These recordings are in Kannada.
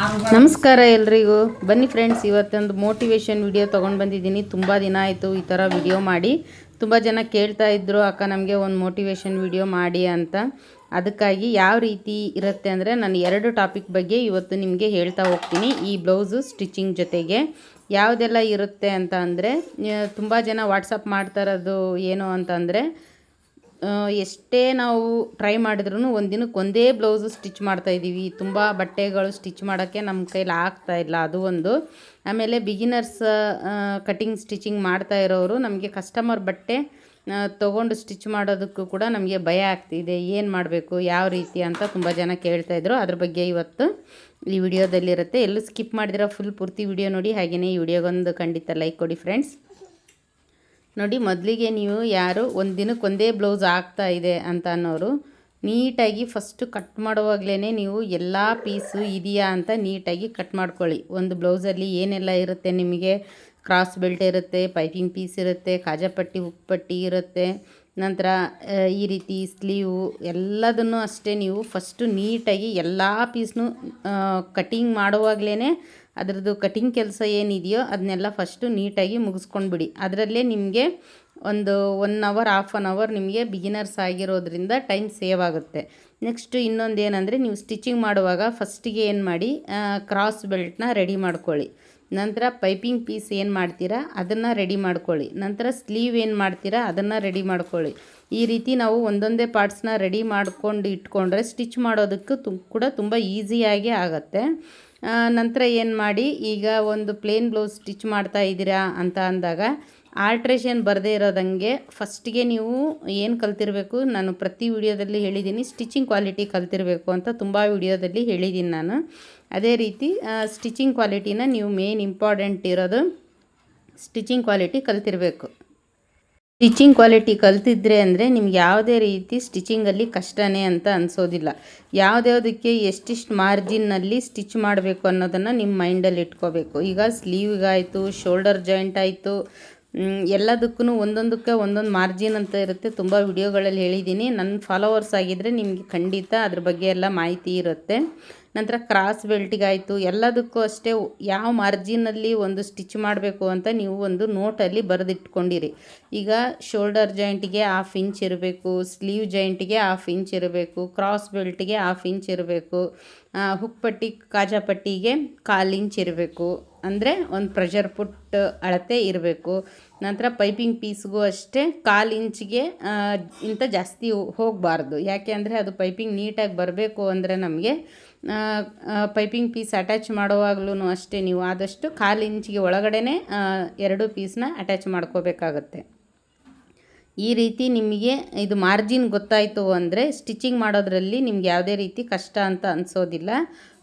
ನಮಸ್ಕಾರ ಎಲ್ರಿಗೂ. ಬನ್ನಿ ಫ್ರೆಂಡ್ಸ್ ಇವತ್ತೊಂದು ಮೋಟಿವೇಶನ್ ವಿಡಿಯೋ ತೊಗೊಂಡು ಬಂದಿದ್ದೀನಿ. ತುಂಬ ದಿನ ಆಯಿತು ಈ ಥರ ವಿಡಿಯೋ ಮಾಡಿ. ತುಂಬ ಜನ ಕೇಳ್ತಾ ಇದ್ದರು ಅಕ್ಕ ನಮಗೆ ಒಂದು ಮೋಟಿವೇಶನ್ ವಿಡಿಯೋ ಮಾಡಿ ಅಂತ. ಅದಕ್ಕಾಗಿ ಯಾವ ರೀತಿ ಇರುತ್ತೆ ಅಂದರೆ ನಾನು ಎರಡು ಟಾಪಿಕ್ ಬಗ್ಗೆ ಇವತ್ತು ನಿಮಗೆ ಹೇಳ್ತಾ ಹೋಗ್ತೀನಿ. ಈ ಬ್ಲೌಸು ಸ್ಟಿಚಿಂಗ್ ಜೊತೆಗೆ. ಯಾವುದೆಲ್ಲ ಇರುತ್ತೆ ಅಂತ ಅಂದರೆ ತುಂಬ ಜನ ವಾಟ್ಸಪ್ ಮಾಡ್ತಾ ಇರೋದು ಏನು ಅಂತ ಅಂದರೆ ಆ, ಎಷ್ಟೇ ನಾವು ಟ್ರೈ ಮಾಡಿದ್ರೂ ಒಂದು ದಿನಕ್ಕೆ ಒಂದೇ ಬ್ಲೌಸು ಸ್ಟಿಚ್ ಮಾಡ್ತಾಯಿದ್ದೀವಿ ತುಂಬ ಬಟ್ಟೆಗಳು ಸ್ಟಿಚ್ ಮಾಡೋಕ್ಕೆ ನಮ್ಮ ಕೈಲಿ ಆಗ್ತಾ ಇಲ್ಲ, ಅದು ಒಂದು. ಆಮೇಲೆ ಬಿಗಿನರ್ಸ್ ಕಟಿಂಗ್ ಸ್ಟಿಚಿಂಗ್ ಮಾಡ್ತಾ ಇರೋರು ನಮಗೆ ಕಸ್ಟಮರ್ ಬಟ್ಟೆ ತೊಗೊಂಡು ಸ್ಟಿಚ್ ಮಾಡೋದಕ್ಕೂ ಕೂಡ ನಮಗೆ ಭಯ ಆಗ್ತಿದೆ. ಏನು ಮಾಡಬೇಕು, ಯಾವ ರೀತಿ ಅಂತ ತುಂಬ ಜನ ಕೇಳ್ತಾಯಿದ್ರು ಅದ್ರ ಬಗ್ಗೆ ಇವತ್ತು ಈ ವಿಡಿಯೋದಲ್ಲಿರುತ್ತೆ. ಎಲ್ಲೂ ಸ್ಕಿಪ್ ಮಾಡಿದಿರೋ ಫುಲ್ ಪೂರ್ತಿ ವಿಡಿಯೋ ನೋಡಿ. ಹಾಗೆಯೇ ಈ ವಿಡಿಯೋಗೊಂದು ಖಂಡಿತ ಲೈಕ್ ಕೊಡಿ ಫ್ರೆಂಡ್ಸ್ ನೋಡಿ, ಮೊದಲಿಗೆ ನೀವು ಯಾರು ಒಂದು ದಿನಕ್ಕೆ ಒಂದೇ ಬ್ಲೌಸ್ ಆಗ್ತಾ ಇದೆ ಅಂತ ಅನ್ನೋರು, ನೀಟಾಗಿ ಫಸ್ಟು ಕಟ್ ಮಾಡುವಾಗಲೇ ನೀವು ಎಲ್ಲ ಪೀಸು ಇದೆಯಾ ಅಂತ ನೀಟಾಗಿ ಕಟ್ ಮಾಡ್ಕೊಳ್ಳಿ. ಒಂದು ಬ್ಲೌಸಲ್ಲಿ ಏನೆಲ್ಲ ಇರುತ್ತೆ ನಿಮಗೆ? ಕ್ರಾಸ್ ಬೆಲ್ಟ್ ಇರುತ್ತೆ ಪೈಪಿಂಗ್ ಪೀಸ್ ಇರುತ್ತೆ ಕಾಜಾಪಟ್ಟಿ ಉಪ್ಪಟ್ಟಿ ಇರುತ್ತೆ. ನಂತರ ಈ ರೀತಿ ಸ್ಲೀವು ಎಲ್ಲದನ್ನು ಅಷ್ಟೇ ನೀವು ಫಸ್ಟು ನೀಟಾಗಿ ಎಲ್ಲ ಪೀಸ್ನು ಕಟಿಂಗ್ ಮಾಡುವಾಗಲೇ ಅದರದ್ದು ಕಟಿಂಗ್ ಕೆಲಸ ಏನಿದೆಯೋ ಅದನ್ನೆಲ್ಲ ಫಸ್ಟು ನೀಟಾಗಿ ಮುಗಿಸ್ಕೊಂಡ್ಬಿಡಿ. ಅದರಲ್ಲೇ ನಿಮಗೆ ಒಂದು one hour half an hour ನಿಮಗೆ ಬಿಗಿನರ್ಸ್ ಆಗಿರೋದ್ರಿಂದ ಟೈಮ್ ಸೇವ್ ಆಗುತ್ತೆ. ನೆಕ್ಸ್ಟ್ ಇನ್ನೊಂದು ಏನಂದರೆ ನೀವು ಸ್ಟಿಚಿಂಗ್ ಮಾಡುವಾಗ ಫಸ್ಟಿಗೆ ಏನು ಮಾಡಿ ಕ್ರಾಸ್ ಬೆಲ್ಟ್ನ ರೆಡಿ ಮಾಡ್ಕೊಳ್ಳಿ. ನಂತರ ಪೈಪಿಂಗ್ ಪೀಸ್ ಏನು ಮಾಡ್ತೀರಾ ಅದನ್ನು ರೆಡಿ ಮಾಡ್ಕೊಳ್ಳಿ. ನಂತರ ಸ್ಲೀವ್ ಏನು ಮಾಡ್ತೀರಾ ಅದನ್ನು ರೆಡಿ ಮಾಡ್ಕೊಳ್ಳಿ. ಈ ರೀತಿ ನಾವು ಒಂದೊಂದೇ ಪಾರ್ಟ್ಸ್ನ ರೆಡಿ ಮಾಡ್ಕೊಂಡು ಇಟ್ಕೊಂಡ್ರೆ ಸ್ಟಿಚ್ ಮಾಡೋದಕ್ಕೂ ತು, ಕೂಡ ತುಂಬ ಈಸಿಯಾಗಿ ಆಗುತ್ತೆ. ನಂತರ ಏನು ಮಾಡಿ, ಈಗ ಒಂದು ಪ್ಲೇನ್ ಬ್ಲೌಸ್ ಸ್ಟಿಚ್ ಮಾಡ್ತಾ ಇದ್ದೀರಾ ಅಂತ ಅಂದಾಗ ಆಲ್ಟ್ರೇಷನ್ ಬರದೇ ಇರೋದಂಗೆ ಫಸ್ಟಿಗೆ ನೀವು ಏನು ಕಲ್ತಿರಬೇಕು, ನಾನು ಪ್ರತಿ ವಿಡಿಯೋದಲ್ಲಿ ಹೇಳಿದ್ದೀನಿ ಸ್ಟಿಚಿಂಗ್ ಕ್ವಾಲಿಟಿ ಕಲ್ತಿರಬೇಕು ಅಂತ ತುಂಬ ವಿಡಿಯೋದಲ್ಲಿ ಹೇಳಿದ್ದೀನಿ ನಾನು. ಅದೇ ರೀತಿ ಸ್ಟಿಚಿಂಗ್ ಕ್ವಾಲಿಟಿನ ನೀವು ಮೇನ್ ಇಂಪಾರ್ಟೆಂಟ್ ಇರೋದು ಸ್ಟಿಚಿಂಗ್ ಕ್ವಾಲಿಟಿ ಕಲ್ತಿರಬೇಕು. ಸ್ಟಿಚಿಂಗ್ ಕ್ವಾಲಿಟಿ ಕಲ್ತಿದ್ರೆ ಅಂದರೆ ನಿಮ್ಗೆ ಯಾವುದೇ ರೀತಿ ಸ್ಟಿಚಿಂಗಲ್ಲಿ ಕಷ್ಟನೇ ಅಂತ ಅನಿಸೋದಿಲ್ಲ. ಯಾವುದ್ಯಾವುದಕ್ಕೆ ಎಷ್ಟಿಷ್ಟು ಮಾರ್ಜಿನ್ನಲ್ಲಿ ಸ್ಟಿಚ್ ಮಾಡಬೇಕು ಅನ್ನೋದನ್ನು ನಿಮ್ಮ ಮೈಂಡಲ್ಲಿ ಇಟ್ಕೋಬೇಕು. ಈಗ ಸ್ಲೀವ್ಗಾಯಿತು ಶೋಲ್ಡರ್ ಜಾಯಿಂಟ್ ಆಯಿತು ಎಲ್ಲದಕ್ಕೂ ಒಂದೊಂದಕ್ಕೆ ಒಂದೊಂದು ಮಾರ್ಜಿನ್ ಅಂತ ಇರುತ್ತೆ. ತುಂಬ ವಿಡಿಯೋಗಳಲ್ಲಿ ಹೇಳಿದ್ದೀನಿ ನನ್ನ ಫಾಲೋವರ್ಸ್ ಆಗಿದ್ದರೆ ನಿಮಗೆ ಖಂಡಿತ ಅದ್ರ ಬಗ್ಗೆ ಎಲ್ಲ ಮಾಹಿತಿ ಇರುತ್ತೆ. ನಂತರ ಕ್ರಾಸ್ ಬೆಲ್ಟಿಗಾಯಿತು ಎಲ್ಲದಕ್ಕೂ ಅಷ್ಟೇ ಯಾವ ಮಾರ್ಜಿನಲ್ಲಿ ಒಂದು ಸ್ಟಿಚ್ ಮಾಡಬೇಕು ಅಂತ ನೀವು ಒಂದು ನೋಟಲ್ಲಿ ಬರೆದಿಟ್ಕೊಂಡಿರಿ. ಈಗ ಶೋಲ್ಡರ್ ಜಾಯಿಂಟಿಗೆ ಹಾಫ್ ಇಂಚ್ ಇರಬೇಕು ಸ್ಲೀವ್ ಜಾಯಿಂಟಿಗೆ ಹಾಫ್ ಇಂಚ್ ಇರಬೇಕು ಕ್ರಾಸ್ ಬೆಲ್ಟಿಗೆ ಹಾಫ್ ಇಂಚ್ ಇರಬೇಕು. ಹುಕ್ಪಟ್ಟಿ, ಕಾಜಾಪಟ್ಟಿಗೆ ಕಾಲು ಇಂಚ್ ಇರಬೇಕು. ಅಂದರೆ ಒಂದು ಪ್ರೆಷರ್ ಪುಟ್ ಅಳತೆ ಇರಬೇಕು. ನಂತರ ಪೈಪಿಂಗ್ ಪೀಸ್ಗೂ ಅಷ್ಟೇ ಕಾಲು ಇಂಚಿಗೆ ಇಂಥ ಜಾಸ್ತಿ ಹೋಗಬಾರ್ದು. ಯಾಕೆ ಅಂದರೆ ಅದು ಪೈಪಿಂಗ್ ನೀಟಾಗಿ ಬರಬೇಕು ಅಂದರೆ ನಮಗೆ ಪೈಪಿಂಗ್ ಪೀಸ್ ಅಟ್ಯಾಚ್ ಮಾಡುವಾಗಲೂ ಅಷ್ಟೇ ನೀವು ಆದಷ್ಟು ಕಾಲು ಇಂಚಿಗೆ ಒಳಗಡೆನೇ ಎರಡು ಪೀಸ್ನ ಅಟ್ಯಾಚ್ ಮಾಡ್ಕೋಬೇಕಾಗತ್ತೆ. ಈ ರೀತಿ ನಿಮಗೆ ಇದು ಮಾರ್ಜಿನ್ ಗೊತ್ತಾಯಿತು ಅಂದರೆ ಸ್ಟಿಚಿಂಗ್ ಮಾಡೋದರಲ್ಲಿ ನಿಮ್ಗೆ ಯಾವುದೇ ರೀತಿ ಕಷ್ಟ ಅಂತ ಅನಿಸೋದಿಲ್ಲ.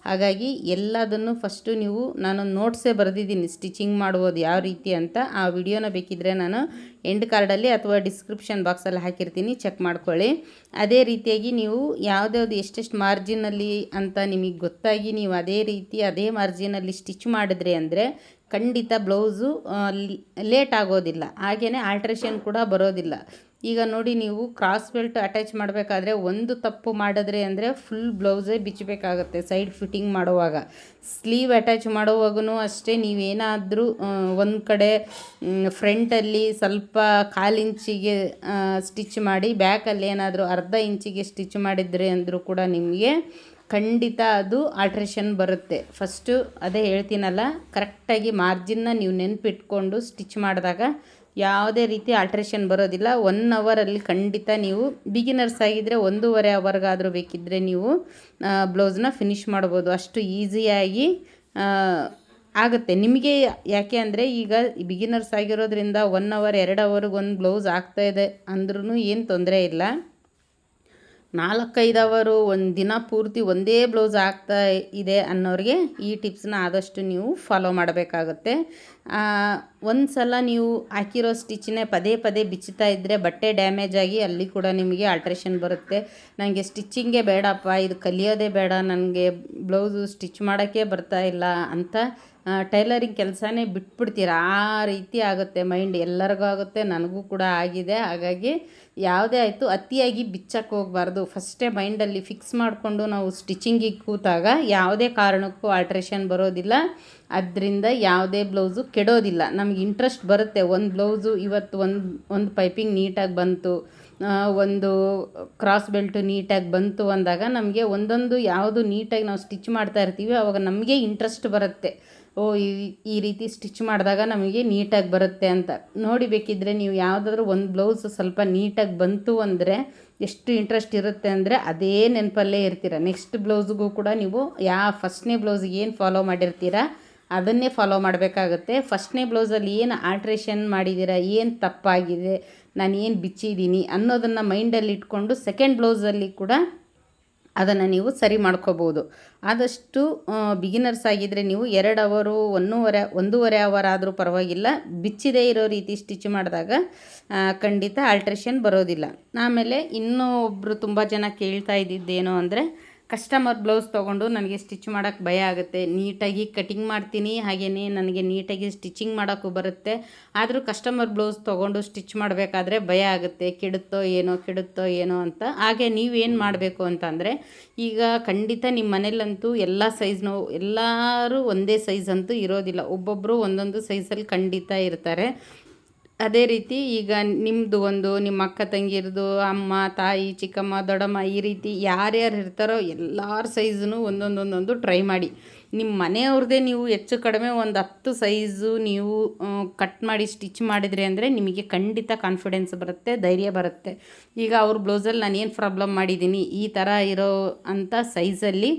ಹಾಗಾಗಿ ಎಲ್ಲದನ್ನು ಫಸ್ಟು ನೀವು ನಾನು ನೋಟ್ಸೇ ಬರೆದಿದ್ದೀನಿ ಸ್ಟಿಚಿಂಗ್ ಮಾಡ್ಬೋದು ಯಾವ ರೀತಿ ಅಂತ. ಆ ವಿಡಿಯೋನ ಬೇಕಿದ್ದರೆ ನಾನು ಎಂಡ್ ಕಾರ್ಡಲ್ಲಿ ಅಥವಾ ಡಿಸ್ಕ್ರಿಪ್ಷನ್ ಬಾಕ್ಸಲ್ಲಿ ಹಾಕಿರ್ತೀನಿ ಚೆಕ್ ಮಾಡ್ಕೊಳ್ಳಿ. ಅದೇ ರೀತಿಯಾಗಿ ನೀವು ಯಾವುದ್ಯಾವ್ದು ಎಷ್ಟೆಷ್ಟು ಮಾರ್ಜಿನಲ್ಲಿ ಅಂತ ನಿಮಗೆ ಗೊತ್ತಾಗಿ ನೀವು ಅದೇ ರೀತಿ ಅದೇ ಮಾರ್ಜಿನಲ್ಲಿ ಸ್ಟಿಚ್ ಮಾಡಿದ್ರಿ ಅಂದರೆ ಖಂಡಿತ ಬ್ಲೌಸು ಲೇಟ್ ಆಗೋದಿಲ್ಲ. ಹಾಗೆಯೇ ಆಲ್ಟ್ರೇಷನ್ ಕೂಡ ಬರೋದಿಲ್ಲ. ಈಗ ನೋಡಿ ನೀವು ಕ್ರಾಸ್ ಬೆಲ್ಟ್ ಅಟ್ಯಾಚ್ ಮಾಡಬೇಕಾದ್ರೆ ಒಂದು ತಪ್ಪು ಮಾಡಿದ್ರೆ ಅಂದರೆ ಫುಲ್ ಬ್ಲೌಸೇ ಬಿಚ್ಚಬೇಕಾಗತ್ತೆ ಸೈಡ್ ಫಿಟ್ಟಿಂಗ್ ಮಾಡುವಾಗ. ಸ್ಲೀವ್ ಅಟ್ಯಾಚ್ ಮಾಡುವಾಗೂ ಅಷ್ಟೇ, ನೀವೇನಾದರೂ ಒಂದು ಕಡೆ ಫ್ರಂಟಲ್ಲಿ ಸ್ವಲ್ಪ ಕಾಲು ಇಂಚಿಗೆ ಸ್ಟಿಚ್ ಮಾಡಿ ಬ್ಯಾಕಲ್ಲಿ ಏನಾದರೂ ಅರ್ಧ ಇಂಚಿಗೆ ಸ್ಟಿಚ್ ಮಾಡಿದರೆ ಅಂದರೂ ಕೂಡ ನಿಮಗೆ ಖಂಡಿತ ಅದು ಆಲ್ಟ್ರೇಷನ್ ಬರುತ್ತೆ. ಫಸ್ಟು ಅದೇ ಹೇಳ್ತೀನಲ್ಲ ಕರೆಕ್ಟಾಗಿ ಮಾರ್ಜಿನ್ನ ನೀವು ನೆನಪಿಟ್ಕೊಂಡು ಸ್ಟಿಚ್ ಮಾಡಿದಾಗ ಯಾವುದೇ ರೀತಿ ಆಲ್ಟ್ರೇಷನ್ ಬರೋದಿಲ್ಲ. ಒನ್ ಅವರಲ್ಲಿ ಖಂಡಿತ ನೀವು ಬಿಗಿನರ್ಸ್ ಆಗಿದ್ದರೆ ಒಂದೂವರೆ ಅವರ್ಗಾದರೂ ಬೇಕಿದ್ದರೆ ನೀವು ಬ್ಲೌಸ್ನ ಫಿನಿಷ್ ಮಾಡ್ಬೋದು. ಅಷ್ಟು ಈಸಿಯಾಗಿ ಆಗುತ್ತೆ. ನಿಮಗೆ ಯಾಕೆ ಅಂದರೆ ಈಗ ಬಿಗಿನರ್ಸ್ ಆಗಿರೋದ್ರಿಂದ ಒನ್ ಅವರ್ ಎರಡು ಅವರ್ಗೆ ಒಂದು ಬ್ಲೌಸ್ ಆಗ್ತಾಯಿದೆ ಅಂದ್ರೂ ಏನು ತೊಂದರೆ ಇಲ್ಲ. ನಾಲ್ಕೈದು ಅವರು ಒಂದು ದಿನ ಪೂರ್ತಿ ಒಂದೇ ಬ್ಲೌಸ್ ಆಗ್ತಾ ಇದೆ ಅನ್ನೋರಿಗೆ ಈ ಟಿಪ್ಸ್ನ ಆದಷ್ಟು ನೀವು ಫಾಲೋ ಮಾಡಬೇಕಾಗುತ್ತೆ. ಒಂದು ಸಲ ನೀವು ಹಾಕಿರೋ ಸ್ಟಿಚ್ನೇ ಪದೇ ಪದೇ ಬಿಚ್ಚುತ್ತಾ ಇದ್ದರೆ ಬಟ್ಟೆ ಡ್ಯಾಮೇಜ್ ಆಗಿ ಅಲ್ಲಿ ಕೂಡ ನಿಮಗೆ ಆಲ್ಟ್ರೇಷನ್ ಬರುತ್ತೆ. ನನಗೆ ಸ್ಟಿಚ್ಚಿಂಗೇ ಬೇಡಪ್ಪ, ಇದು ಕಲಿಯೋದೇ ಬೇಡ, ನನಗೆ ಬ್ಲೌಸು ಸ್ಟಿಚ್ ಮಾಡೋಕ್ಕೆ ಬರ್ತಾ ಇಲ್ಲ ಅಂತ ಟೈಲರಿಂಗ್ ಕೆಲಸನೇ ಬಿಟ್ಬಿಡ್ತೀರ? ಆ ರೀತಿ ಆಗುತ್ತೆ ಮೈಂಡ್, ಎಲ್ಲರಿಗೂ ಆಗುತ್ತೆ, ನನಗೂ ಕೂಡ ಆಗಿದೆ. ಹಾಗಾಗಿ ಯಾವುದೇ ಆಯಿತು, ಅತಿಯಾಗಿ ಬಿಚ್ಚಕ್ಕೆ ಹೋಗಬಾರ್ದು. ಫಸ್ಟೇ ಮೈಂಡಲ್ಲಿ ಫಿಕ್ಸ್ ಮಾಡಿಕೊಂಡು ನಾವು ಸ್ಟಿಚಿಂಗಿಗೆ ಕೂತಾಗ ಯಾವುದೇ ಕಾರಣಕ್ಕೂ ಆಲ್ಟ್ರೇಷನ್ ಬರೋದಿಲ್ಲ. ಅದರಿಂದ ಯಾವುದೇ ಬ್ಲೌಸು ಕೆಡೋದಿಲ್ಲ. ನಮ್ಗೆ ಇಂಟ್ರೆಸ್ಟ್ ಬರುತ್ತೆ. ಒಂದು ಬ್ಲೌಸು ಇವತ್ತು ಒಂದು ಒಂದು ಪೈಪಿಂಗ್ ನೀಟಾಗಿ ಬಂತು. ಒಂದು ಕ್ರಾಸ್ ಬೆಲ್ಟು ನೀಟಾಗಿ ಬಂತು ಅಂದಾಗ ನಮಗೆ ಒಂದೊಂದು ಯಾವುದು ನೀಟಾಗಿ ನಾವು ಸ್ಟಿಚ್ ಮಾಡ್ತಾ ಇರ್ತೀವಿ ಆವಾಗ ನಮಗೆ ಇಂಟ್ರೆಸ್ಟ್ ಬರುತ್ತೆ. ಓ, ಈ ರೀತಿ ಸ್ಟಿಚ್ ಮಾಡಿದಾಗ ನಮಗೆ ನೀಟಾಗಿ ಬರುತ್ತೆ ಅಂತ. ನೋಡಿ ಬೇಕಿದ್ದರೆ ನೀವು ಯಾವುದಾದ್ರೂ ಒಂದು ಬ್ಲೌಸ್ ಸ್ವಲ್ಪ ನೀಟಾಗಿ ಬಂತು ಅಂದರೆ ಎಷ್ಟು ಇಂಟ್ರೆಸ್ಟ್ ಇರುತ್ತೆ ಅಂದರೆ ಅದೇ ನೆನಪಲ್ಲೇ ಇರ್ತೀರ. ನೆಕ್ಸ್ಟ್ ಬ್ಲೌಸ್ಗೂ ಕೂಡ ನೀವು ಯಾ ಫಸ್ಟ್ನೇ ಬ್ಲೌಸ್ಗೆ ಏನು ಫಾಲೋ ಮಾಡಿರ್ತೀರ? ಅದನ್ನೇ ಫಾಲೋ ಮಾಡಬೇಕಾಗುತ್ತೆ. ಫಸ್ಟ್ನೇ ಬ್ಲೌಸಲ್ಲಿ ಏನು ಆಲ್ಟ್ರೇಷನ್ ಮಾಡಿದ್ದೀರಾ ಏನು ತಪ್ಪಾಗಿದೆ, ನಾನು ಏನು ಬಿಚ್ಚಿದ್ದೀನಿ ಅನ್ನೋದನ್ನು ಮೈಂಡಲ್ಲಿ ಇಟ್ಕೊಂಡು ಸೆಕೆಂಡ್ ಬ್ಲೌಸಲ್ಲಿ ಕೂಡ ಅದನ್ನು ನೀವು ಸರಿ ಮಾಡ್ಕೋಬೋದು ಆದಷ್ಟು ಬಿಗಿನರ್ಸ್ ಆಗಿದ್ದರೆ ನೀವು ಎರಡು ಅವರು, ಒಂದೂವರೆ ಒಂದೂವರೆ ಅವರ್ ಆದರೂ ಪರವಾಗಿಲ್ಲ. ಬಿಚ್ಚಿದೆ ಇರೋ ರೀತಿ ಸ್ಟಿಚ್ ಮಾಡಿದಾಗ ಖಂಡಿತ ಆಲ್ಟ್ರೇಷನ್ ಬರೋದಿಲ್ಲ. ಆಮೇಲೆ ಇನ್ನೂ ಒಬ್ಬರು ತುಂಬ ಜನ ಕೇಳ್ತಾ ಇದ್ದಿದ್ದೇನು ಅಂದರೆ ಕಸ್ಟಮರ್ ಬ್ಲೌಸ್ ತೊಗೊಂಡು ನನಗೆ ಸ್ಟಿಚ್ ಮಾಡೋಕ್ಕೆ ಭಯ ಆಗುತ್ತೆ. ನೀಟಾಗಿ ಕಟಿಂಗ್ ಮಾಡ್ತೀನಿ ಹಾಗೆಯೇ ನನಗೆ ನೀಟಾಗಿ ಸ್ಟಿಚಿಂಗ್ ಮಾಡೋಕ್ಕೂ ಬರುತ್ತೆ. ಆದರೂ ಕಸ್ಟಮರ್ ಬ್ಲೌಸ್ ತೊಗೊಂಡು ಸ್ಟಿಚ್ ಮಾಡಬೇಕಾದ್ರೆ ಭಯ ಆಗುತ್ತೆ. ಕೆಡುತ್ತೋ ಏನೋ ಕೆಡುತ್ತೋ ಏನೋ ಅಂತ. ಹಾಗೆ ನೀವೇನು ಮಾಡಬೇಕು ಅಂತಂದರೆ, ಈಗ ಖಂಡಿತ ನಿಮ್ಮ ಮನೇಲಂತೂ ಎಲ್ಲ ಸೈಜ್ನೂ ಎಲ್ಲರೂ ಒಂದೇ ಸೈಜ್ ಅಂತೂ ಇರೋದಿಲ್ಲ. ಒಬ್ಬೊಬ್ಬರು ಒಂದೊಂದು ಸೈಜಲ್ಲಿ ಖಂಡಿತ ಇರ್ತಾರೆ. ಅದೇ ರೀತಿ ಈಗ ನಿಮ್ಮದು ಒಂದು, ನಿಮ್ಮ ಅಕ್ಕ ತಂಗಿರದು, ಅಮ್ಮ, ತಾಯಿ, ಚಿಕ್ಕಮ್ಮ, ದೊಡ್ಡಮ್ಮ ಈ ರೀತಿ ಯಾರ್ಯಾರು ಇರ್ತಾರೋ ಎಲ್ಲರ ಸೈಜನ್ನು ಒಂದೊಂದು ಒಂದೊಂದು ಟ್ರೈ ಮಾಡಿ. ನಿಮ್ಮ ಮನೆಯವ್ರದ್ದೇ ನೀವು ಹೆಚ್ಚು ಕಡಿಮೆ ಒಂದು ಹತ್ತು ಸೈಜು ನೀವು ಕಟ್ ಮಾಡಿ ಸ್ಟಿಚ್ ಮಾಡಿದ್ರಿ ಅಂದರೆ ನಿಮಗೆ ಖಂಡಿತ ಕಾನ್ಫಿಡೆನ್ಸ್ ಬರುತ್ತೆ, ಧೈರ್ಯ ಬರುತ್ತೆ. ಈಗ ಅವ್ರ ಬ್ಲೌಸಲ್ಲಿ ನಾನು ಏನು ಪ್ರಾಬ್ಲಮ್ ಮಾಡಿದ್ದೀನಿ, ಈ ಥರ ಇರೋ ಅಂಥ ಸೈಜಲ್ಲಿ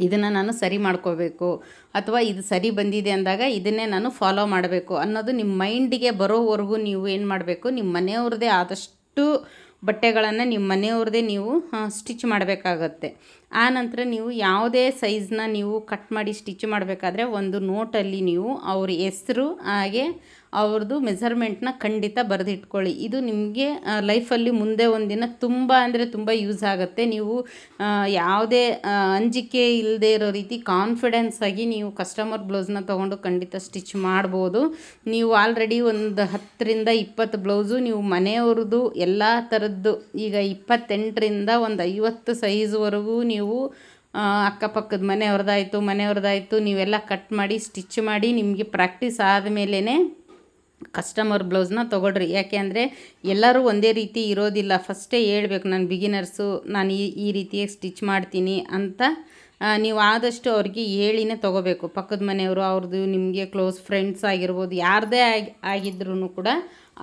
ಇದನ್ನು ನಾನು ಸರಿ ಮಾಡ್ಕೋಬೇಕು ಅಥವಾ ಇದು ಸರಿ ಬಂದಿದೆ ಅಂದಾಗ ಇದನ್ನೇ ನಾನು ಫಾಲೋ ಮಾಡಬೇಕು ಅನ್ನೋದು ನಿಮ್ಮ ಮೈಂಡಿಗೆ ಬರೋವರೆಗೂ ನೀವು ಏನು ಮಾಡಬೇಕು? ನಿಮ್ಮ ಮನೆಯವ್ರದ್ದೇ ಆದಷ್ಟು ಬಟ್ಟೆಗಳನ್ನು ನಿಮ್ಮ ಮನೆಯವ್ರದ್ದೇ ನೀವು ಸ್ಟಿಚ್ ಮಾಡಬೇಕಾಗತ್ತೆ. ಆ ನಂತರ ನೀವು ಯಾವುದೇ ಸೈಜ್ನ ನೀವು ಕಟ್ ಮಾಡಿ ಸ್ಟಿಚ್ ಮಾಡಬೇಕಾದ್ರೆ ಒಂದು ನೋಟಲ್ಲಿ ನೀವು ಅವ್ರ ಹೆಸರು, ಹಾಗೆ ಅವ್ರದ್ದು ಮೆಸರ್ಮೆಂಟ್ನ ಖಂಡಿತ ಬರೆದಿಟ್ಕೊಳ್ಳಿ. ಇದು ನಿಮಗೆ ಲೈಫಲ್ಲಿ ಮುಂದೆ ಒಂದಿನ ತುಂಬ ಅಂದರೆ ತುಂಬ ಯೂಸ್ ಆಗುತ್ತೆ. ನೀವು ಯಾವುದೇ ಅಂಜಿಕೆ ಇಲ್ಲದೆ ಇರೋ ರೀತಿ ಕಾನ್ಫಿಡೆನ್ಸ್ ಆಗಿ ನೀವು ಕಸ್ಟಮರ್ ಬ್ಲೌಸ್ನ ತೊಗೊಂಡು ಖಂಡಿತ ಸ್ಟಿಚ್ ಮಾಡ್ಬೋದು. ನೀವು ಆಲ್ರೆಡಿ ಒಂದು ಹತ್ತರಿಂದ ಇಪ್ಪತ್ತು ಬ್ಲೌಸು ನೀವು ಮನೆಯವ್ರದ್ದು ಎಲ್ಲ ಥರದ್ದು, ಈಗ ಇಪ್ಪತ್ತೆಂಟರಿಂದ ಒಂದು ಐವತ್ತು ಸೈಜ್ವರೆಗೂ ನೀವು ಅಕ್ಕಪಕ್ಕದ ಮನೆಯವ್ರದ್ದಾಯಿತು ಮನೆಯವ್ರದ್ದಾಯಿತು, ನೀವೆಲ್ಲ ಕಟ್ ಮಾಡಿ, ಸ್ಟಿಚ್ ಮಾಡಿ ನಿಮಗೆ ಪ್ರಾಕ್ಟೀಸ್ ಆದಮೇಲೆ ಕಸ್ಟಮರ್ ಬ್ಲೌಸ್ನ ತೊಗೊಳ್ರಿ. ಯಾಕೆ ಅಂದರೆ ಎಲ್ಲರೂ ಒಂದೇ ರೀತಿ ಇರೋದಿಲ್ಲ. ಫಸ್ಟೇ ಹೇಳ್ಬೇಕು, ನಾನು ಬಿಗಿನರ್ಸು ನಾನು ಈ ಈ ರೀತಿಯಾಗಿ ಸ್ಟಿಚ್ ಮಾಡ್ತೀನಿ ಅಂತ ನೀವು ಆದಷ್ಟು ಅವ್ರಿಗೆ ಹೇಳಿನೇ ತೊಗೋಬೇಕು. ಪಕ್ಕದ ಮನೆಯವರು ಅವ್ರದ್ದು ನಿಮಗೆ ಕ್ಲೋಸ್ ಫ್ರೆಂಡ್ಸ್ ಆಗಿರ್ಬೋದು, ಯಾರದೇ ಆಗಿ ಆಗಿದ್ರೂ ಕೂಡ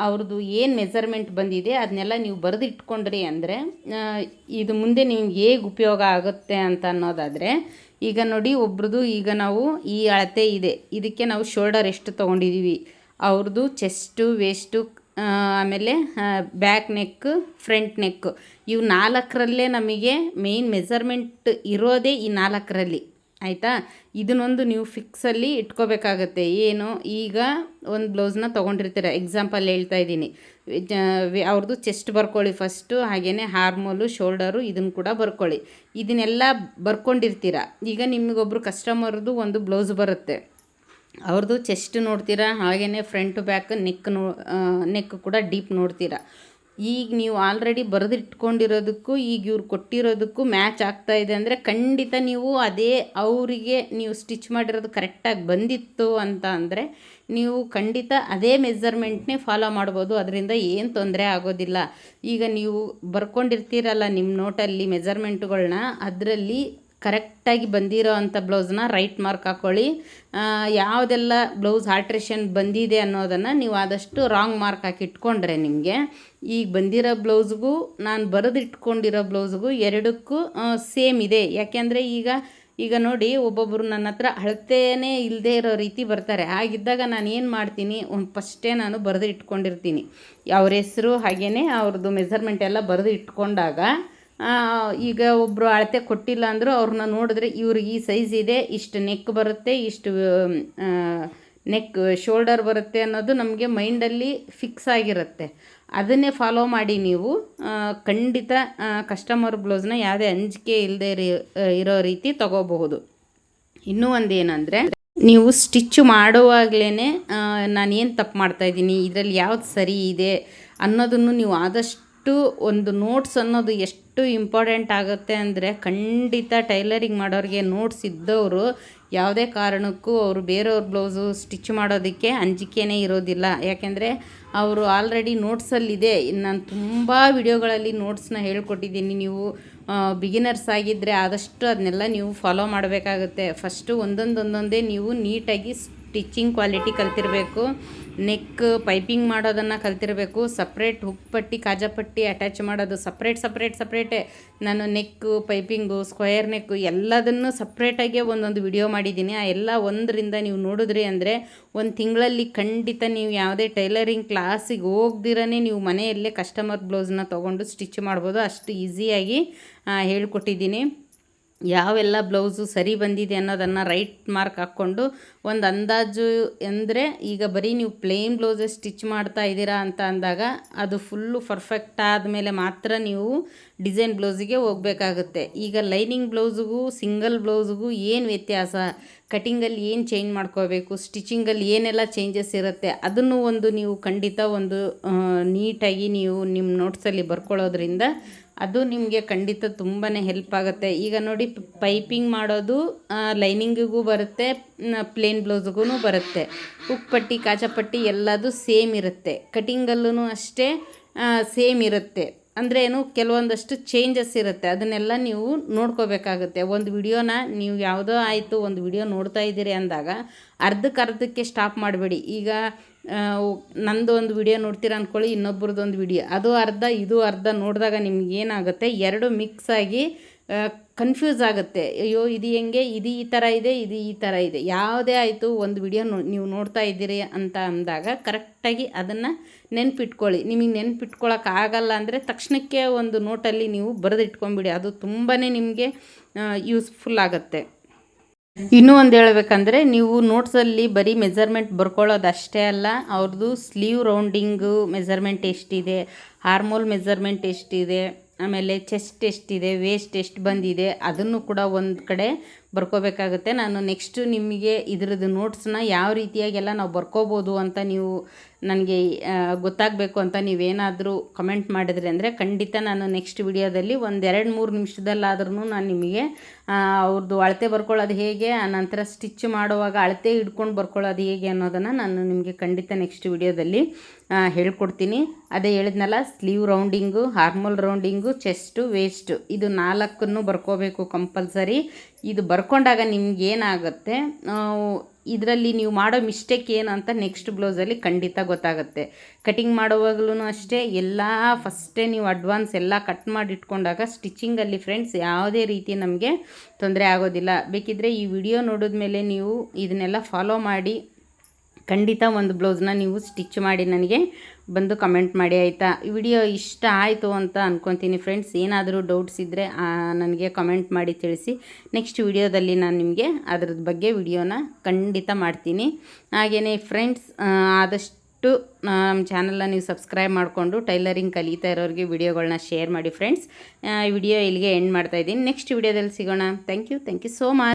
ಅವ್ರದ್ದು ಏನು ಮೆಜರ್ಮೆಂಟ್ ಬಂದಿದೆ ಅದನ್ನೆಲ್ಲ ನೀವು ಬರೆದಿಟ್ಕೊಂಡ್ರಿ ಅಂದರೆ ಇದು ಮುಂದೆ ನಿಮ್ಗೆ ಹೇಗೆ ಉಪಯೋಗ ಆಗುತ್ತೆ ಅಂತ ಅನ್ನೋದಾದರೆ, ಈಗ ನೋಡಿ ಒಬ್ರದ್ದು ಈಗ ನಾವು ಈ ಅಳತೆ ಇದೆ. ಇದಕ್ಕೆ ನಾವು ಶೋಲ್ಡರ್ ಎಷ್ಟು ತೊಗೊಂಡಿದ್ದೀವಿ ಅವ್ರದ್ದು ಚೆಸ್ಟು, ವೇಸ್ಟು ಆಮೇಲೆ ಬ್ಯಾಕ್ ನೆಕ್ ಫ್ರಂಟ್ ನೆಕ್ ಇವು ನಾಲ್ಕರಲ್ಲೇ ನಮಗೆ ಮೇಯ್ನ್ ಮೆಸರ್ಮೆಂಟ್ ಇರೋದೇ ಈ ನಾಲ್ಕರಲ್ಲಿ. ಆಯಿತಾ? ಇದನ್ನೊಂದು ನೀವು ಫಿಕ್ಸಲ್ಲಿ ಇಟ್ಕೋಬೇಕಾಗತ್ತೆ. ಏನು? ಈಗ ಒಂದು ಬ್ಲೌಸ್ನ ತೊಗೊಂಡಿರ್ತೀರ. ಎಕ್ಸಾಂಪಲ್ ಹೇಳ್ತಾ ಇದ್ದೀನಿ. ಅವ್ರದ್ದು ಚೆಸ್ಟ್ ಬರ್ಕೊಳ್ಳಿ ಫಸ್ಟು ಹಾಗೆಯೇ ಹಾರ್ಮೋಲು, ಶೋಲ್ಡರು ಇದನ್ನು ಕೂಡ ಬರ್ಕೊಳ್ಳಿ. ಇದನ್ನೆಲ್ಲ ಬರ್ಕೊಂಡಿರ್ತೀರ. ಈಗ ನಿಮಗೊಬ್ಬರು ಕಸ್ಟಮರ್ದು ಒಂದು ಬ್ಲೌಸ್ ಬರುತ್ತೆ. ಅವ್ರದ್ದು ಚೆಸ್ಟ್ ನೋಡ್ತೀರಾ ಹಾಗೆಯೇ front back neck no neck ಕೂಡ ಡೀಪ್ ನೋಡ್ತೀರಾ. ಈಗ ನೀವು ಆಲ್ರೆಡಿ ಬರೆದಿಟ್ಕೊಂಡಿರೋದಕ್ಕೂ, ಈಗ ಇವ್ರು ಕೊಟ್ಟಿರೋದಕ್ಕೂ ಮ್ಯಾಚ್ ಆಗ್ತಾ ಇದೆ ಅಂದರೆ ಖಂಡಿತ ನೀವು ಅದೇ ಅವರಿಗೆ ನೀವು ಸ್ಟಿಚ್ ಮಾಡಿರೋದು ಕರೆಕ್ಟಾಗಿ ಬಂದಿತ್ತು ಅಂತ ಅಂದರೆ ನೀವು ಖಂಡಿತ ಅದೇ ಮೆಸರ್ಮೆಂಟ್ನೇ ಫಾಲೋ ಮಾಡ್ಬೋದು. ಅದರಿಂದ ಏನು ತೊಂದರೆ ಆಗೋದಿಲ್ಲ. ಈಗ ನೀವು ಬರ್ಕೊಂಡಿರ್ತೀರಲ್ಲ ನಿಮ್ಮ ನೋಟಲ್ಲಿ ಮೆಸರ್ಮೆಂಟ್ಗಳನ್ನ ಅದರಲ್ಲಿ ಕರೆಕ್ಟಾಗಿ ಬಂದಿರೋ ಅಂಥ ಬ್ಲೌಸನ್ನ ರೈಟ್ ಮಾರ್ಕ್ ಹಾಕ್ಕೊಳ್ಳಿ ಯಾವುದೆಲ್ಲ ಬ್ಲೌಸ್ ಆಲ್ಟ್ರೇಷನ್ ಬಂದಿದೆ ಅನ್ನೋದನ್ನು ನೀವು ಆದಷ್ಟು ರಾಂಗ್ ಮಾರ್ಕ್ ಹಾಕಿ ಇಟ್ಕೊಂಡ್ರೆ ನಿಮಗೆ. ಈಗ ಬಂದಿರೋ ಬ್ಲೌಸ್ಗೂ, ನಾನು ಬರೆದಿಟ್ಕೊಂಡಿರೋ ಬ್ಲೌಸ್ಗೂ ಎರಡಕ್ಕೂ ಸೇಮ್ ಇದೆ. ಯಾಕೆಂದರೆ ಈಗ ಈಗ ನೋಡಿ ಒಬ್ಬೊಬ್ಬರು ನನ್ನ ಹತ್ರ ಅಳತೆನೇ ಇಲ್ಲದೆ ಇರೋ ರೀತಿ ಬರ್ತಾರೆ. ಹಾಗಿದ್ದಾಗ ನಾನು ಏನು ಮಾಡ್ತೀನಿ? ಒಂದು ಫಸ್ಟೇ ನಾನು ಬರೆದು ಇಟ್ಕೊಂಡಿರ್ತೀನಿ. ಅವ್ರ ಹೆಸರು ಹಾಗೆಯೇ ಅವ್ರದ್ದು ಮೆಸರ್ಮೆಂಟ್ ಎಲ್ಲ ಬರೆದು ಇಟ್ಕೊಂಡಾಗ ಈಗ ಒಬ್ಬರು ಅಳತೆ ಕೊಟ್ಟಿಲ್ಲ ಅಂದರೂ ಅವ್ರನ್ನ ನೋಡಿದ್ರೆ ಇವ್ರಿಗೆ ಈ ಸೈಜ್ ಇದೆ, ಇಷ್ಟು ನೆಕ್ ಬರುತ್ತೆ, ಇಷ್ಟು ನೆಕ್ ಶೋಲ್ಡರ್ ಬರುತ್ತೆ ಅನ್ನೋದು ನಮಗೆ ಮೈಂಡಲ್ಲಿ ಫಿಕ್ಸ್ ಆಗಿರುತ್ತೆ. ಅದನ್ನೇ ಫಾಲೋ ಮಾಡಿ ನೀವು. ಖಂಡಿತ ಕಸ್ಟಮರ್ ಬ್ಲೌಸ್ನ ಯಾವುದೇ ಅಂಜಿಕೆ ಇಲ್ಲದೆ ಇರೋ ರೀತಿ ತಗೋಬಹುದು. ಇನ್ನೂ ಒಂದು ಏನಂದರೆ ನೀವು ಸ್ಟಿಚ್ ಮಾಡುವಾಗಲೇ ನಾನೇನು ತಪ್ಪು ಮಾಡ್ತಾಯಿದ್ದೀನಿ ಇದರಲ್ಲಿ ಯಾವ್ದು ಸರಿ ಇದೆ ಅನ್ನೋದನ್ನು ನೀವು ಆದಷ್ಟು ಒಂದು ನೋಟ್ಸ್ ಅನ್ನೋದು ಎಷ್ಟು ಇಂಪಾರ್ಟೆಂಟ್ ಆಗುತ್ತೆ ಅಂದರೆ ಖಂಡಿತ ಟೈಲರಿಂಗ್ ಮಾಡೋರಿಗೆ ನೋಟ್ಸ್ ಇದ್ದವರು ಯಾವುದೇ ಕಾರಣಕ್ಕೂ ಅವರು ಬೇರೆಯವ್ರ ಬ್ಲೌಸು ಸ್ಟಿಚ್ ಮಾಡೋದಕ್ಕೆ ಅಂಜಿಕೆನೇ ಇರೋದಿಲ್ಲ. ಯಾಕೆಂದರೆ ಅವರು ಆಲ್ರೆಡಿ ನೋಟ್ಸಲ್ಲಿದೆ ನಾನು ತುಂಬ ವಿಡಿಯೋಗಳಲ್ಲಿ ನೋಟ್ಸ್ನ ಹೇಳ್ಕೊಟ್ಟಿದ್ದೀನಿ. ನೀವು ಬಿಗಿನರ್ಸ್ ಆಗಿದ್ದರೆ ಆದಷ್ಟು ಅದನ್ನೆಲ್ಲ ನೀವು ಫಾಲೋ ಮಾಡಬೇಕಾಗುತ್ತೆ. ಫಸ್ಟು ಒಂದೊಂದೊಂದೊಂದೇ ನೀವು ನೀಟಾಗಿ ಸ್ಟಿಚಿಂಗ್ ಕ್ವಾಲಿಟಿ ಕಲ್ತಿರಬೇಕು. ನೆಕ್ ಪೈಪಿಂಗ್ ಮಾಡೋದನ್ನು ಕಲ್ತಿರಬೇಕು. ಸಪ್ರೇಟ್ ಹುಕ್ ಪಟ್ಟಿ ಕಾಜಾಪಟ್ಟಿ ಅಟ್ಯಾಚ್ ಮಾಡೋದು ಸಪ್ರೇಟ್ ಸಪ್ರೇಟ್ ಸಪ್ರೇಟೇ ನಾನು ನೆಕ್ಕು ಪೈಪಿಂಗು ಸ್ಕ್ವಯರ್ ನೆಕ್ಕು ಎಲ್ಲದನ್ನು ಸಪ್ರೇಟಾಗೆ ಒಂದೊಂದು ವಿಡಿಯೋ ಮಾಡಿದ್ದೀನಿ. ಆ ಎಲ್ಲ ಒಂದರಿಂದ ನೀವು ನೋಡಿದ್ರಿ ಅಂದರೆ ಒಂದು ತಿಂಗಳಲ್ಲಿ ಖಂಡಿತ ನೀವು ಯಾವುದೇ ಟೈಲರಿಂಗ್ ಕ್ಲಾಸಿಗೆ ಹೋಗ್ದಿರೇ ನೀವು ಮನೆಯಲ್ಲೇ ಕಸ್ಟಮರ್ ಬ್ಲೌಸ್ನ ತೊಗೊಂಡು ಸ್ಟಿಚ್ ಮಾಡ್ಬೋದು. ಅಷ್ಟು ಈಸಿಯಾಗಿ ಹೇಳ್ಕೊಟ್ಟಿದ್ದೀನಿ. ಯಾವೆಲ್ಲ ಬ್ಲೌಸು ಸರಿ ಬಂದಿದೆ ಅನ್ನೋದನ್ನು ರೈಟ್ ಮಾರ್ಕ್ ಹಾಕ್ಕೊಂಡು ಒಂದು ಅಂದಾಜು ಅಂದರೆ ಈಗ ಬರೀ ನೀವು ಪ್ಲೇನ್ ಬ್ಲೌಸೇ ಸ್ಟಿಚ್ ಮಾಡ್ತಾ ಇದ್ದೀರಾ ಅಂತ ಅಂದಾಗ ಅದು ಫುಲ್ಲು ಪರ್ಫೆಕ್ಟ್ ಆದಮೇಲೆ ಮಾತ್ರ ನೀವು ಡಿಸೈನ್ ಬ್ಲೌಸಿಗೆ ಹೋಗಬೇಕಾಗುತ್ತೆ. ಈಗ ಲೈನಿಂಗ್ ಬ್ಲೌಸಿಗೂ ಸಿಂಗಲ್ ಬ್ಲೌಸಿಗೂ ಏನು ವ್ಯತ್ಯಾಸ? ಕಟಿಂಗಲ್ಲಿ ಏನು ಚೇಂಜ್ ಮಾಡ್ಕೋಬೇಕು? ಸ್ಟಿಚಿಂಗಲ್ಲಿ ಏನೆಲ್ಲ ಚೇಂಜಸ್ ಇರುತ್ತೆ? ಅದನ್ನು ಒಂದು ನೀವು ಖಂಡಿತ ಒಂದು ನೀಟಾಗಿ ನೀವು ನಿಮ್ಮ ನೋಟ್ಸಲ್ಲಿ ಬರ್ಕೊಳ್ಳೋದ್ರಿಂದ ಅದು ನಿಮಗೆ ಖಂಡಿತ ತುಂಬಾ ಹೆಲ್ಪ್ ಆಗುತ್ತೆ. ಈಗ ನೋಡಿ ಪೈಪಿಂಗ್ ಮಾಡೋದು ಲೈನಿಂಗಿಗೂ ಬರುತ್ತೆ ಪ್ಲೇನ್ ಬ್ಲೌಸ್ಗೂ ಬರುತ್ತೆ. ಉಪ್ಪಟ್ಟಿ, ಕಾಚಪಟ್ಟಿ ಎಲ್ಲದು ಸೇಮ್ ಇರುತ್ತೆ. ಕಟಿಂಗಲ್ಲೂ ಅಷ್ಟೇ ಸೇಮ್ ಇರುತ್ತೆ. ಅಂದರೆ ಏನು, ಕೆಲವೊಂದಷ್ಟು ಚೇಂಜಸ್ ಇರುತ್ತೆ. ಅದನ್ನೆಲ್ಲ ನೀವು ನೋಡ್ಕೋಬೇಕಾಗುತ್ತೆ. ಒಂದು ವಿಡಿಯೋನ ನೀವು ಯಾವುದೋ ಆಯಿತು, ಒಂದು ವಿಡಿಯೋ ನೋಡ್ತಾ ಇದ್ದೀರಿ ಅಂದಾಗ ಅರ್ಧಕ್ಕೆ ಅರ್ಧಕ್ಕೆ ಸ್ಟಾಪ್ ಮಾಡಬೇಡಿ. ಈಗ ನಂದು ಒಂದು ವಿಡಿಯೋ ನೋಡ್ತೀರ ಅಂದ್ಕೊಳ್ಳಿ ಇನ್ನೊಬ್ರದ್ದು ಒಂದು ವಿಡಿಯೋ. ಅದು ಅರ್ಧ, ಇದು ಅರ್ಧ ನೋಡಿದಾಗ ನಿಮ್ಗೆ ಏನಾಗುತ್ತೆ? ಎರಡು ಮಿಕ್ಸ್ ಆಗಿ ಕನ್ಫ್ಯೂಸ್ ಆಗುತ್ತೆ. ಅಯ್ಯೋ, ಇದು ಹೆಂಗೆ? ಇದು ಈ ಥರ ಇದೆ, ಇದು ಈ ಥರ ಇದೆ. ಯಾವುದೇ ಆಯಿತು ಒಂದು ವಿಡಿಯೋ ನೀವು ನೋಡ್ತಾ ಇದ್ದೀರಿ ಅಂತ ಅಂದಾಗ ಕರೆಕ್ಟಾಗಿ ಅದನ್ನು ನೆನ್ಪಿಟ್ಕೊಳ್ಳಿ. ನಿಮಗೆ ನೆನ್ಪಿಟ್ಕೊಳ್ಳೋಕೆ ಆಗಲ್ಲ ಅಂದರೆ ತಕ್ಷಣಕ್ಕೆ ಒಂದು ನೋಟಲ್ಲಿ ನೀವು ಬರೆದಿಟ್ಕೊಂಬಿಡಿ. ಅದು ತುಂಬಾ ನಿಮಗೆ ಯೂಸ್ಫುಲ್ ಆಗುತ್ತೆ. ಇನ್ನೂ ಒಂದು ಹೇಳ್ಬೇಕಂದ್ರೆ ನೀವು ನೋಟ್ಸಲ್ಲಿ ಬರೀ ಮೆಜರ್ಮೆಂಟ್ ಬರ್ಕೊಳ್ಳೋದು ಅಷ್ಟೇ ಅಲ್ಲ ಅವ್ರದ್ದು ಸ್ಲೀವ್ ರೌಂಡಿಂಗು ಮೆಜರ್ಮೆಂಟ್ ಎಷ್ಟಿದೆ ಹಾರ್ಮೋಲ್ ಮೆಜರ್ಮೆಂಟ್ ಎಷ್ಟಿದೆ, ಆಮೇಲೆ ಚೆಸ್ಟ್ ಎಷ್ಟಿದೆ ವೇಸ್ಟ್ ಎಷ್ಟು ಬಂದಿದೆ, ಅದನ್ನು ಕೂಡ ಒಂದು ಕಡೆ ಬರ್ಕೋಬೇಕಾಗುತ್ತೆ. ನಾನು ನೆಕ್ಸ್ಟು ನಿಮಗೆ ಇದ್ರದ್ದು ನೋಟ್ಸನ್ನ ಯಾವ ರೀತಿಯಾಗೆಲ್ಲ ನಾವು ಬರ್ಕೋಬೋದು ಅಂತ ನೀವು ನನಗೆ ಗೊತ್ತಾಗಬೇಕು ಅಂತ ನೀವೇನಾದರೂ ಕಮೆಂಟ್ ಮಾಡಿದ್ರಿ ಅಂದರೆ ಖಂಡಿತ ನಾನು ನೆಕ್ಸ್ಟ್ ವಿಡಿಯೋದಲ್ಲಿ ಒಂದು ಎರಡು ಮೂರು ನಿಮಿಷದಲ್ಲಾದ್ರೂ ನಾನು ನಿಮಗೆ ಅವ್ರದ್ದು ಅಳತೆ ಬರ್ಕೊಳ್ಳೋದು ಹೇಗೆ, ಆ ನಂತರ ಸ್ಟಿಚ್ ಮಾಡುವಾಗ ಅಳತೆ ಹಿಡ್ಕೊಂಡು ಬರ್ಕೊಳ್ಳೋದು ಹೇಗೆ ಅನ್ನೋದನ್ನು ನಾನು ನಿಮಗೆ ಖಂಡಿತ ನೆಕ್ಸ್ಟ್ ವಿಡಿಯೋದಲ್ಲಿ ಹೇಳ್ಕೊಡ್ತೀನಿ. ಅದೇ ಹೇಳಿದ್ನಲ್ಲ sleeve rounding armhole rounding chest waist ಇದು ನಾಲ್ಕನ್ನು ಬರ್ಕೋಬೇಕು ಕಂಪಲ್ಸರಿ ಇದು ಬರ್ಕೊಂಡಾಗ ನಿಮ್ಗೆ ಏನಾಗುತ್ತೆ ಇದರಲ್ಲಿ ನೀವು ಮಾಡೋ ಮಿಸ್ಟೇಕ್ ಏನು ಅಂತ ನೆಕ್ಸ್ಟ್ ಬ್ಲೌಸಲ್ಲಿ ಖಂಡಿತ ಗೊತ್ತಾಗುತ್ತೆ. ಕಟಿಂಗ್ ಮಾಡುವಾಗಲೂ ಅಷ್ಟೇ, ಎಲ್ಲ ಫಸ್ಟೇ ನೀವು ಅಡ್ವಾನ್ಸ್ ಎಲ್ಲ ಕಟ್ ಮಾಡಿ ಇಟ್ಕೊಂಡಾಗ ಸ್ಟಿಚಿಂಗಲ್ಲಿ ಫ್ರೆಂಡ್ಸ್ ಯಾವುದೇ ರೀತಿ ನಮಗೆ ತೊಂದರೆ ಆಗೋದಿಲ್ಲ. ಬೇಕಿದ್ದರೆ ಈ ವಿಡಿಯೋ ನೋಡಿದ್ಮೇಲೆ ನೀವು ಇದನ್ನೆಲ್ಲ ಫಾಲೋ ಮಾಡಿ ಖಂಡಿತ ಒಂದು ಬ್ಲೌಸ್ನ ನೀವು ಸ್ಟಿಚ್ ಮಾಡಿ ನನಗೆ ಬಂದು ಕಮೆಂಟ್ ಮಾಡಿ, ಆಯಿತಾ? ಈ ವಿಡಿಯೋ ಇಷ್ಟ ಆಯಿತು ಅಂತ ಅಂದ್ಕೊತೀನಿ ಫ್ರೆಂಡ್ಸ್. ಏನಾದರೂ ಡೌಟ್ಸ್ ಇದ್ದರೆ ನನಗೆ ಕಮೆಂಟ್ ಮಾಡಿ ತಿಳಿಸಿ. ನೆಕ್ಸ್ಟ್ ವಿಡಿಯೋದಲ್ಲಿ ನಾನು ನಿಮಗೆ ಅದ್ರದ್ದು ಬಗ್ಗೆ ವಿಡಿಯೋನ ಖಂಡಿತ ಮಾಡ್ತೀನಿ. ಹಾಗೆಯೇ ಫ್ರೆಂಡ್ಸ್ ಆದಷ್ಟು ನಮ್ಮ ಚಾನಲ್ನ ನೀವು ಸಬ್ಸ್ಕ್ರೈಬ್ ಮಾಡಿಕೊಂಡು ಟೈಲರಿಂಗ್ ಕಲಿತಾ ಇರೋರಿಗೆ ವಿಡಿಯೋಗಳನ್ನ ಶೇರ್ ಮಾಡಿ ಫ್ರೆಂಡ್ಸ್. ವಿಡಿಯೋ ಇಲ್ಲಿಗೆ ಎಂಡ್ ಮಾಡ್ತಾ ಇದ್ದೀನಿ. ನೆಕ್ಸ್ಟ್ ವಿಡಿಯೋದಲ್ಲಿ ಸಿಗೋಣ. Thank you. Thank you so much.